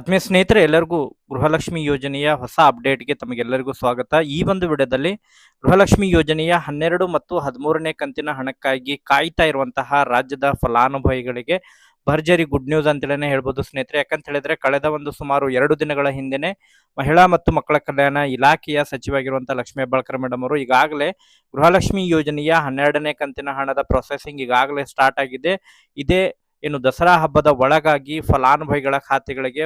ಆತ್ಮೀಯ ಸ್ನೇಹಿತರೆ, ಎಲ್ಲರಿಗೂ ಗೃಹಲಕ್ಷ್ಮಿ ಯೋಜನೆಯ ಹೊಸ ಅಪ್ಡೇಟ್ಗೆ ತಮಗೆಲ್ಲರಿಗೂ ಸ್ವಾಗತ. ಈ ಒಂದು ವಿಡಿಯೋದಲ್ಲಿ ಗೃಹಲಕ್ಷ್ಮಿ ಯೋಜನೆಯ ಹನ್ನೆರಡು ಮತ್ತು ಹದಿಮೂರನೇ ಕಂತಿನ ಹಣಕ್ಕಾಗಿ ಕಾಯ್ತಾ ಇರುವಂತಹ ರಾಜ್ಯದ ಫಲಾನುಭವಿಗಳಿಗೆ ಭರ್ಜರಿ ಗುಡ್ ನ್ಯೂಸ್ ಅಂತೇಳಿ ಹೇಳ್ಬೋದು ಸ್ನೇಹಿತರೆ. ಯಾಕಂತ ಹೇಳಿದ್ರೆ, ಕಳೆದ ಒಂದು ಸುಮಾರು ಎರಡು ದಿನಗಳ ಹಿಂದೆನೆ ಮಹಿಳಾ ಮತ್ತು ಮಕ್ಕಳ ಕಲ್ಯಾಣ ಇಲಾಖೆಯ ಸಚಿವಾಗಿರುವಂತಹ ಲಕ್ಷ್ಮೀ ಹೆಬ್ಬಾಳ್ಕರ್ ಮೇಡಮ್ ಅವರು ಈಗಾಗಲೇ ಗೃಹಲಕ್ಷ್ಮಿ ಯೋಜನೆಯ ಹನ್ನೆರಡನೇ ಕಂತಿನ ಹಣದ ಪ್ರೊಸೆಸಿಂಗ್ ಈಗಾಗಲೇ ಸ್ಟಾರ್ಟ್ ಆಗಿದೆ. ಇದೇ ಏನು ದಸರಾ ಹಬ್ಬದ ಒಳಗಾಗಿ ಫಲಾನುಭವಿಗಳ ಖಾತೆಗಳಿಗೆ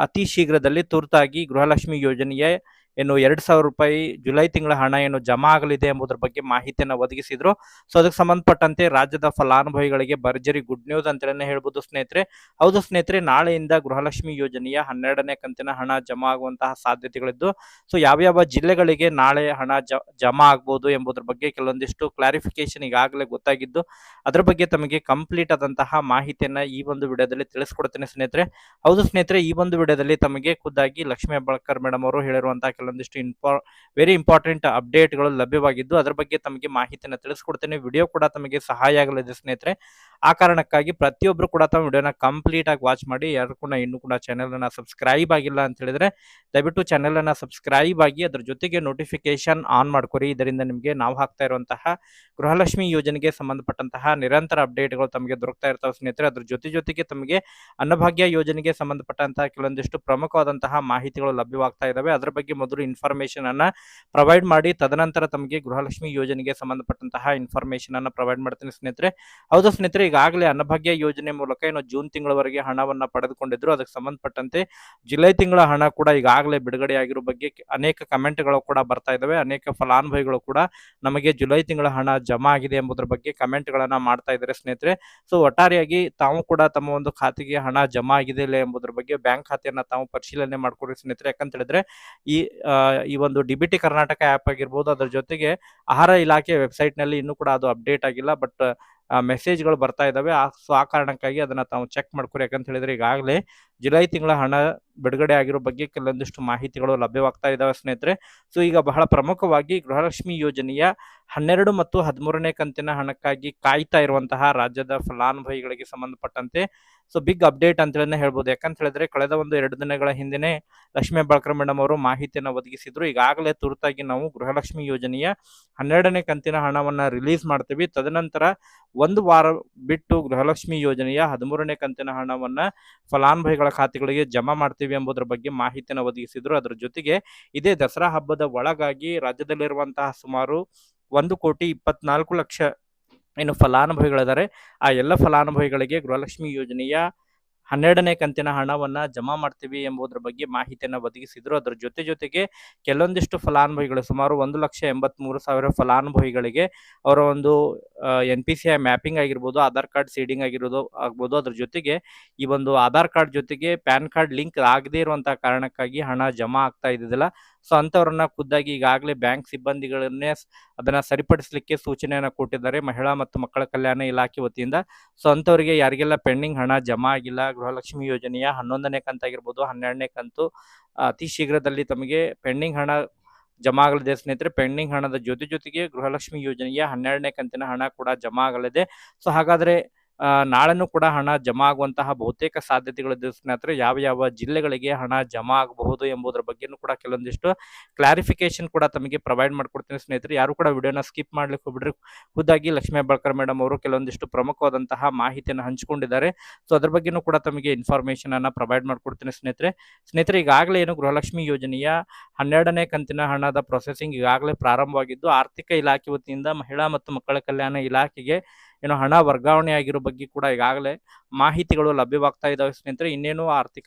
ಅತಿ ಶೀಘ್ರದಲ್ಲಿ ತುರ್ತಾಗಿ ಗೃಹಲಕ್ಷ್ಮಿ ಯೋಜನೆಯ ಏನು ಎರಡು ಸಾವಿರ ರೂಪಾಯಿ ಜುಲೈ ತಿಂಗಳ ಹಣ ಏನು ಜಮಾ ಆಗಲಿದೆ ಎಂಬುದರ ಬಗ್ಗೆ ಮಾಹಿತಿಯನ್ನು ಒದಗಿಸಿದ್ರು. ಸೊ ಅದಕ್ಕೆ ಸಂಬಂಧಪಟ್ಟಂತೆ ರಾಜ್ಯದ ಫಲಾನುಭವಿಗಳಿಗೆ ಭರ್ಜರಿ ಗುಡ್ ನ್ಯೂಸ್ ಅಂತಲೇ ಹೇಳ್ಬೋದು ಸ್ನೇಹಿತರೆ. ಹೌದು ಸ್ನೇಹಿತರೆ, ನಾಳೆಯಿಂದ ಗೃಹಲಕ್ಷ್ಮಿ ಯೋಜನೆಯ ಹನ್ನೆರಡನೇ ಕಂತಿನ ಹಣ ಜಮಾ ಆಗುವಂತಹ ಸಾಧ್ಯತೆಗಳಿದ್ದು ಸೊ ಯಾವ್ಯಾವ ಜಿಲ್ಲೆಗಳಿಗೆ ನಾಳೆ ಹಣ ಜಮಾ ಆಗ್ಬೋದು ಎಂಬುದರ ಬಗ್ಗೆ ಕೆಲವೊಂದಿಷ್ಟು ಕ್ಲಾರಿಫಿಕೇಶನ್ ಈಗಾಗಲೇ ಗೊತ್ತಾಗಿದ್ದು, ಅದರ ಬಗ್ಗೆ ತಮಗೆ ಕಂಪ್ಲೀಟ್ ಆದಂತಹ ಮಾಹಿತಿಯನ್ನ ಈ ಒಂದು ವಿಡಿಯೋದಲ್ಲಿ ತಿಳಿಸ್ಕೊಡ್ತೇನೆ ಸ್ನೇಹಿತರೆ. ಹೌದು ಸ್ನೇಹಿತರೆ, ಈ ಒಂದು ವಿಡಿಯೋದಲ್ಲಿ ತಮಗೆ ಖುದ್ದಾಗಿ ಲಕ್ಷ್ಮೀ ಹೆಬ್ಬಾಳ್ಕರ್ ಮೇಡಮ್ ಅವರು ಹೇಳಿರುವಂತಹ ಕೆಲವೊಂದಿಷ್ಟು ಇಂಪಾ ವೆರಿ ಇಂಪಾರ್ಟೆಂಟ್ ಅಪ್ಡೇಟ್ಗಳು ಲಭ್ಯವಾಗಿದ್ದು, ಅದರ ಬಗ್ಗೆ ತಮಗೆ ಮಾಹಿತಿಯನ್ನು ತಿಳಿಸ್ಕೊಡ್ತೇನೆ. ವಿಡಿಯೋ ಕೂಡ ತಮಗೆ ಸಹಾಯ ಆಗಲಿದೆ ಸ್ನೇಹಿತರೆ. ಆ ಕಾರಣಕ್ಕಾಗಿ ಪ್ರತಿಯೊಬ್ಬರು ಕೂಡ ತಮ್ಮ ವಿಡಿಯೋನ ಕಂಪ್ಲೀಟ್ ಆಗಿ ವಾಚ್ ಮಾಡಿ, ಯಾರು ಕೂಡ ಇನ್ನೂ ಕೂಡ ಚಾನೆಲ್ ಅನ್ನ ಸಬ್ಸ್ಕ್ರೈಬ್ ಆಗಿಲ್ಲ ಅಂತ ಹೇಳಿದ್ರೆ, ದಯವಿಟ್ಟು ಚಾನೆಲ್ ಅನ್ನ ಸಬ್ಸ್ಕ್ರೈಬ್ ಆಗಿ ಅದ್ರ ಜೊತೆಗೆ ನೋಟಿಫಿಕೇಶನ್ ಆನ್ ಮಾಡ್ಕೊರಿ. ಇದರಿಂದ ನಿಮಗೆ ನಾವು ಹಾಕ್ತಾ ಇರುವಂತಹ ಗೃಹಲಕ್ಷ್ಮಿ ಯೋಜನೆಗೆ ಸಂಬಂಧಪಟ್ಟಂತಹ ನಿರಂತರ ಅಪ್ಡೇಟ್ಗಳು ತಮಗೆ ದೊರಕ್ತಾ ಇರ್ತಾವೆ ಸ್ನೇಹಿತರೆ. ಅದ್ರ ಜೊತೆ ಜೊತೆಗೆ ತಮಗೆ ಅನ್ನಭಾಗ್ಯ ಯೋಜನೆಗೆ ಸಂಬಂಧಪಟ್ಟಂತಹ ಕೆಲವೊಂದಿಷ್ಟು ಪ್ರಮುಖವಾದಂತಹ ಮಾಹಿತಿಗಳು ಲಭ್ಯವಾಗ್ತಾ ಇದ್ದಾವೆ ಅದರ ಬಗ್ಗೆ ಮೊದಲು ಇನ್ಫಾರ್ಮೇಶನ್ ಅನ್ನ ಪ್ರೊವೈಡ್ ಮಾಡಿ, ತದನಂತರ ತಮಗೆ ಗೃಹಲಕ್ಷ್ಮಿ ಯೋಜನೆಗೆ ಸಂಬಂಧಪಟ್ಟಂತಹ ಇನ್ಫಾರ್ಮೇಶನ್ ಅನ್ನ ಪ್ರೊವೈಡ್ ಮಾಡ್ತೀನಿ ಸ್ನೇಹಿತರೆ. ಹೌದು ಸ್ನೇಹಿತರೆ? ಈಗಾಗಲೇ ಅನ್ನಭಾಗ್ಯ ಯೋಜನೆ ಮೂಲಕ ಏನು ಜೂನ್ ತಿಂಗಳವರೆಗೆ ಹಣವನ್ನ ಪಡೆದುಕೊಂಡಿದ್ರು. ಅದಕ್ಕೆ ಸಂಬಂಧಪಟ್ಟಂತೆ ಜುಲೈ ತಿಂಗಳ ಹಣ ಕೂಡ ಈಗಾಗಲೇ ಬಿಡುಗಡೆ ಆಗಿರೋ ಬಗ್ಗೆ ಅನೇಕ ಕಮೆಂಟ್ಗಳು ಕೂಡ ಬರ್ತಾ ಇದಾವೆ. ಅನೇಕ ಫಲಾನುಭವಿಗಳು ಕೂಡ ನಮಗೆ ಜುಲೈ ತಿಂಗಳ ಹಣ ಜಮಾ ಆಗಿದೆ ಎಂಬುದರ ಬಗ್ಗೆ ಕಮೆಂಟ್ಗಳನ್ನ ಮಾಡ್ತಾ ಇದ್ದಾರೆ ಸ್ನೇಹಿತರೆ. ಸೊ, ಒಟ್ಟಾರೆಯಾಗಿ ತಾವು ಕೂಡ ತಮ್ಮ ಒಂದು ಖಾತೆಗೆ ಹಣ ಜಮಾ ಆಗಿದೆ ಇಲ್ಲ ಎಂಬುದರ ಬಗ್ಗೆ ಬ್ಯಾಂಕ್ ಖಾತೆಯನ್ನ ತಾವು ಪರಿಶೀಲನೆ ಮಾಡ್ಕೊಡ್ರಿ ಸ್ನೇಹಿತರೆ. ಯಾಕಂತ ಹೇಳಿದ್ರೆ ಈ ಈ ಒಂದು ಡಿಬಿಟಿ ಕರ್ನಾಟಕ ಆ್ಯಪ್ ಆಗಿರ್ಬೋದು, ಅದ್ರ ಜೊತೆಗೆ ಆಹಾರ ಇಲಾಖೆ ವೆಬ್ಸೈಟ್ನಲ್ಲಿ ಇನ್ನೂ ಕೂಡ ಅದು ಅಪ್ಡೇಟ್ ಆಗಿಲ್ಲ. ಬಟ್ ಮೆಸೇಜ್ಗಳು ಬರ್ತಾ ಇದ್ದಾವೆ. ಆ, ಸೊ ಆ ಕಾರಣಕ್ಕಾಗಿ ಅದನ್ನ ತಾವು ಚೆಕ್ ಮಾಡ್ಕೊರಿ ಯಾಕಂತ ಹೇಳಿದ್ರೆ ಈಗಾಗಲೇ ಜುಲೈ ತಿಂಗಳ ಹಣ ಬಿಡುಗಡೆ ಆಗಿರೋ ಬಗ್ಗೆ ಕೆಲವೊಂದಿಷ್ಟು ಮಾಹಿತಿಗಳು ಲಭ್ಯವಾಗ್ತಾ ಇದ್ದಾವೆ ಸ್ನೇಹಿತರೆ. ಸೊ ಈಗ ಬಹಳ ಪ್ರಮುಖವಾಗಿ ಗೃಹಲಕ್ಷ್ಮಿ ಯೋಜನೆಯ ಹನ್ನೆರಡು ಮತ್ತು ಹದಿಮೂರನೇ ಕಂತಿನ ಹಣಕ್ಕಾಗಿ ಕಾಯ್ತಾ ಇರುವಂತಹ ರಾಜ್ಯದ ಫಲಾನುಭವಿಗಳಿಗೆ ಸಂಬಂಧಪಟ್ಟಂತೆ ಸೊ ಬಿಗ್ ಅಪ್ಡೇಟ್ ಅಂತೇಳಿ ಹೇಳ್ಬೋದು. ಯಾಕಂತ ಹೇಳಿದ್ರೆ ಕಳೆದ ಒಂದು ಎರಡು ದಿನಗಳ ಹಿಂದೆನೆ ಲಕ್ಷ್ಮಿ ಹೆಬ್ಬಾಳ್ಕರ್ ಮೇಡಮ್ ಅವರು ಮಾಹಿತಿಯನ್ನು ಒದಗಿಸಿದ್ರು. ಈಗಾಗಲೇ ತುರ್ತಾಗಿ ನಾವು ಗೃಹಲಕ್ಷ್ಮಿ ಯೋಜನೆಯ ಹನ್ನೆರಡನೇ ಕಂತಿನ ಹಣವನ್ನ ರಿಲೀಸ್ ಮಾಡ್ತೀವಿ. ತದನಂತರ ಒಂದು ವಾರ ಬಿಟ್ಟು ಗೃಹಲಕ್ಷ್ಮಿ ಯೋಜನೆಯ ಹದಿಮೂರನೇ ಕಂತಿನ ಹಣವನ್ನ ಫಲಾನುಭವಿಗಳ ಖಾತೆಗಳಿಗೆ ಜಮಾ ಮಾಡ್ತೀವಿ ಎಂಬುದರ ಬಗ್ಗೆ ಮಾಹಿತಿಯನ್ನು ಒದಗಿಸಿದ್ರು. ಅದರ ಜೊತೆಗೆ ಇದೇ ದಸರಾ ಹಬ್ಬದ ಒಳಗಾಗಿ ರಾಜ್ಯದಲ್ಲಿರುವಂತಹ ಸುಮಾರು ಒಂದು ಕೋಟಿ ಇಪ್ಪತ್ನಾಲ್ಕು ಲಕ್ಷ ಏನು ಫಲಾನುಭವಿಗಳಿದ್ದಾರೆ ಆ ಎಲ್ಲ ಫಲಾನುಭವಿಗಳಿಗೆ ಗೃಹಲಕ್ಷ್ಮಿ ಯೋಜನೆಯ ಹನ್ನೆರಡನೇ ಕಂತಿನ ಹಣವನ್ನ ಜಮಾ ಮಾಡ್ತೀವಿ ಎಂಬುದರ ಬಗ್ಗೆ ಮಾಹಿತಿಯನ್ನು ಒದಗಿಸಿದ್ರು. ಅದರ ಜೊತೆ ಜೊತೆಗೆ ಕೆಲವೊಂದಿಷ್ಟು ಫಲಾನುಭವಿಗಳು, ಸುಮಾರು ಒಂದು ಲಕ್ಷ ಎಂಬತ್ಮೂರು ಸಾವಿರ ಫಲಾನುಭವಿಗಳಿಗೆ ಅವರ ಒಂದು N P C I mapping ಆಗಿರ್ಬೋದು, ಆಧಾರ್ ಕಾರ್ಡ್ ಸೀಡಿಂಗ್ ಆಗಿರೋದು ಆಗ್ಬೋದು. ಅದ್ರ ಜೊತೆಗೆ ಈ ಒಂದು ಆಧಾರ್ ಕಾರ್ಡ್ ಜೊತೆಗೆ ಪ್ಯಾನ್ ಕಾರ್ಡ್ ಲಿಂಕ್ ಆಗದೇ ಇರುವಂತಹ ಕಾರಣಕ್ಕಾಗಿ ಹಣ ಜಮಾ ಆಗ್ತಾ ಇದ್ದಿದ್ದಿಲ್ಲ. ಸೊ ಅಂಥವ್ರನ್ನ ಖುದ್ದಾಗಿ ಈಗಾಗಲೇ ಬ್ಯಾಂಕ್ ಸಿಬ್ಬಂದಿಗಳನ್ನೇ ಅದನ್ನ ಸರಿಪಡಿಸಲಿಕ್ಕೆ ಸೂಚನೆಯನ್ನು ಕೊಟ್ಟಿದ್ದಾರೆ ಮಹಿಳಾ ಮತ್ತು ಮಕ್ಕಳ ಕಲ್ಯಾಣ ಇಲಾಖೆ ವತಿಯಿಂದ. ಸೊ ಅಂಥವರಿಗೆ ಯಾರಿಗೆಲ್ಲ ಪೆಂಡಿಂಗ್ ಹಣ ಜಮಾ ಆಗಿಲ್ಲ, ಗೃಹಲಕ್ಷ್ಮಿ ಯೋಜನೆಯ ಹನ್ನೊಂದನೇ ಕಂತಾಗಿರ್ಬೋದು ಹನ್ನೆರಡನೇ ಕಂತು, ಅತಿ ಶೀಘ್ರದಲ್ಲಿ ತಮಗೆ ಪೆಂಡಿಂಗ್ ಹಣ ಜಮಾ ಆಗಲಿದೆ ಸ್ನೇಹಿತರೆ. ಪೆಂಡಿಂಗ್ ಹಣದ ಜೊತೆ ಜೊತೆಗೆ ಗೃಹಲಕ್ಷ್ಮಿ ಯೋಜನೆಯ ಹನ್ನೆರಡನೇ ಕಂತಿನ ಹಣ ಕೂಡ ಜಮಾ ಆಗಲಿದೆ. ಸೊ ಹಾಗಾದ್ರೆ ನಾಳೆನೂ ಕೂಡ ಹಣ ಜಮಾ ಆಗುವಂತಹ ಬಹುತೇಕ ಸಾಧ್ಯತೆಗಳಿದೆ ಸ್ನೇಹಿತರೆ. ಯಾವ ಯಾವ ಜಿಲ್ಲೆಗಳಿಗೆ ಹಣ ಜಮಾ ಆಗಬಹುದು ಎಂಬುದರ ಬಗ್ಗೆನೂ ಕೂಡ ಕೆಲವೊಂದಿಷ್ಟು ಕ್ಲಾರಿಫಿಕೇಶನ್ ಕೂಡ ತಮಗೆ ಪ್ರೊವೈಡ್ ಮಾಡ್ಕೊಡ್ತೀನಿ ಸ್ನೇಹಿತರೆ. ಯಾರು ಕೂಡ ವಿಡಿಯೋನ ಸ್ಕಿಪ್ ಮಾಡ್ಲಿಕ್ಕೆ ಹೋಗ್ಬಿಡ್ರಿ. ಖುದ್ದಾಗಿ ಲಕ್ಷ್ಮೀ ಹೆಬ್ಬಾಳ್ಕರ್ ಮೇಡಮ್ ಅವರು ಕೆಲವೊಂದಿಷ್ಟು ಪ್ರಮುಖವಾದಂತಹ ಮಾಹಿತಿಯನ್ನು ಹಂಚಿಕೊಂಡಿದ್ದಾರೆ. ಸೊ ಅದ್ರ ಬಗ್ಗೆನೂ ಕೂಡ ತಮಗೆ ಇನ್ಫಾರ್ಮೇಶನ್ ಅನ್ನ ಪ್ರೊವೈಡ್ ಮಾಡ್ಕೊಡ್ತೀನಿ ಸ್ನೇಹಿತರೆ. ಸ್ನೇಹಿತರೆ, ಈಗಾಗಲೇ ಏನು ಗೃಹಲಕ್ಷ್ಮಿ ಯೋಜನೆಯ ಹನ್ನೆರಡನೇ ಕಂತಿನ ಹಣದ ಪ್ರೊಸೆಸಿಂಗ್ ಈಗಾಗಲೇ ಪ್ರಾರಂಭವಾಗಿದ್ದು, ಆರ್ಥಿಕ ಇಲಾಖೆ ವತಿಯಿಂದ ಮಹಿಳಾ ಮತ್ತು ಮಕ್ಕಳ ಕಲ್ಯಾಣ ಇಲಾಖೆಗೆ ಏನು ಹಣ ವರ್ಗಾವಣೆ ಆಗಿರೋ ಬಗ್ಗೆ ಕೂಡ ಈಗಾಗಲೇ ಮಾಹಿತಿಗಳು ಲಭ್ಯವಾಗ್ತಾ ಇದ್ದಾವೆ ಸ್ನೇಹಿತರೆ. ಇನ್ನೇನು ಆರ್ಥಿಕ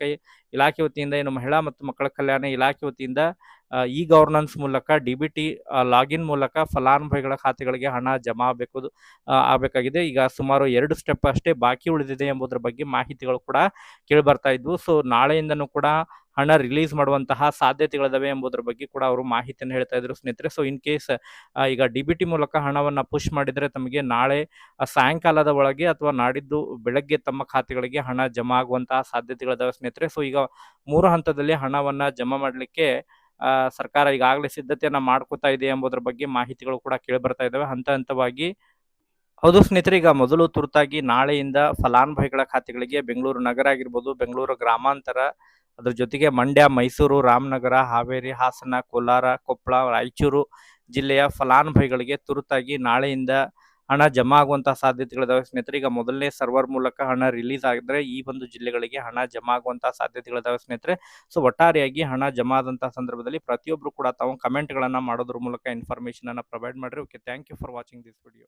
ಇಲಾಖೆ ವತಿಯಿಂದ, ಏನು ಮಹಿಳಾ ಮತ್ತು ಮಕ್ಕಳ ಕಲ್ಯಾಣ ಇಲಾಖೆ ವತಿಯಿಂದ ಇ ಗವರ್ನೆನ್ಸ್ ಮೂಲಕ ಡಿ ಬಿ ಟಿ ಲಾಗಿನ್ ಮೂಲಕ ಫಲಾನುಭವಿಗಳ ಖಾತೆಗಳಿಗೆ ಹಣ ಜಮಾ ಆಗಬೇಕು ಆಗಬೇಕಾಗಿದೆ. ಈಗ ಸುಮಾರು ಎರಡು ಸ್ಟೆಪ್ ಅಷ್ಟೇ ಬಾಕಿ ಉಳಿದಿದೆ ಎಂಬುದರ ಬಗ್ಗೆ ಮಾಹಿತಿಗಳು ಕೂಡ ಕೇಳಿ ಬರ್ತಾ ಇದ್ವು. ಸೊ ನಾಳೆಯಿಂದನೂ ಕೂಡ ಹಣ ರಿಲೀಸ್ ಮಾಡುವಂತಹ ಸಾಧ್ಯತೆಗಳಿದಾವೆ ಎಂಬುದರ ಬಗ್ಗೆ ಕೂಡ ಅವರು ಮಾಹಿತಿಯನ್ನು ಹೇಳ್ತಾ ಇದ್ರು ಸ್ನೇಹಿತರೆ. ಸೊ ಇನ್ ಕೇಸ್ ಈಗ ಡಿ ಬಿ ಟಿ ಮೂಲಕ ಹಣವನ್ನು ಪುಷ್ ಮಾಡಿದರೆ ತಮಗೆ ನಾಳೆ ಸಾಯಂಕಾಲದ ಒಳಗೆ ಅಥವಾ ನಾಡಿದ್ದು ಬೆಳಗ್ಗೆ ತಮ್ಮ ಖಾತೆಗಳಿಗೆ ಹಣ ಜಮಾ ಆಗುವಂತಹ ಸಾಧ್ಯತೆಗಳಿದಾವೆ ಸ್ನೇಹಿತರೆ. ಸೊ ಈಗ ಮೂರು ಹಂತದಲ್ಲಿ ಹಣವನ್ನು ಜಮಾ ಮಾಡಲಿಕ್ಕೆ ಸರ್ಕಾರ ಈಗಾಗಲೇ ಸಿದ್ಧತೆಯನ್ನ ಮಾಡ್ಕೋತಾ ಇದೆ ಎಂಬುದರ ಬಗ್ಗೆ ಮಾಹಿತಿಗಳು ಕೂಡ ಕೇಳಿ ಬರ್ತಾ ಇದಾವೆ. ಹಂತ ಹಂತವಾಗಿ ಹೌದು ಸ್ನೇಹಿತರೆ, ಈಗ ಮೊದಲು ತುರ್ತಾಗಿ ನಾಳೆಯಿಂದ ಫಲಾನುಭವಿಗಳ ಖಾತೆಗಳಿಗೆ ಬೆಂಗಳೂರು ನಗರ ಆಗಿರ್ಬೋದು, ಬೆಂಗಳೂರು ಗ್ರಾಮಾಂತರ, ಅದ್ರ ಜೊತೆಗೆ ಮಂಡ್ಯ, ಮೈಸೂರು, ರಾಮನಗರ, ಹಾವೇರಿ, ಹಾಸನ, ಕೋಲಾರ, ಕೊಪ್ಪಳ, ರಾಯಚೂರು ಜಿಲ್ಲೆಯ ಫಲಾನುಭವಿಗಳಿಗೆ ತುರ್ತಾಗಿ ನಾಳೆಯಿಂದ ಹಣ ಜಮಾ ಆಗುವಂತಹ ಸಾಧ್ಯತೆಗಳಿದಾವೆ. ಸ್ನೇಹಿತರೆ, ಈಗ ಮೊದಲನೇ ಸರ್ವರ್ ಮೂಲಕ ಹಣ ರಿಲೀಸ್ ಆಗಿದ್ರೆ ಈ ಒಂದು ಜಿಲ್ಲೆಗಳಿಗೆ ಹಣ ಜಮಾ ಆಗುವಂತಹ ಸಾಧ್ಯತೆಗಳಿದಾವೆ ಸ್ನೇಹಿತರೆ. ಸೊ, ಒಟ್ಟಾರೆಯಾಗಿ ಹಣ ಜಮಾ ಆದಂತಹ ಸಂದರ್ಭದಲ್ಲಿ ಪ್ರತಿಯೊಬ್ಬರು ಕೂಡ ತಾವು ಕಮೆಂಟ್ಗಳನ್ನು ಮಾಡೋದ್ರ ಮೂಲಕ ಇನ್ಫಾರ್ಮೇಶನ್ ಅನ್ನ ಪ್ರೊವೈಡ್ ಮಾಡಿರಿ. Okay thank you for watching this video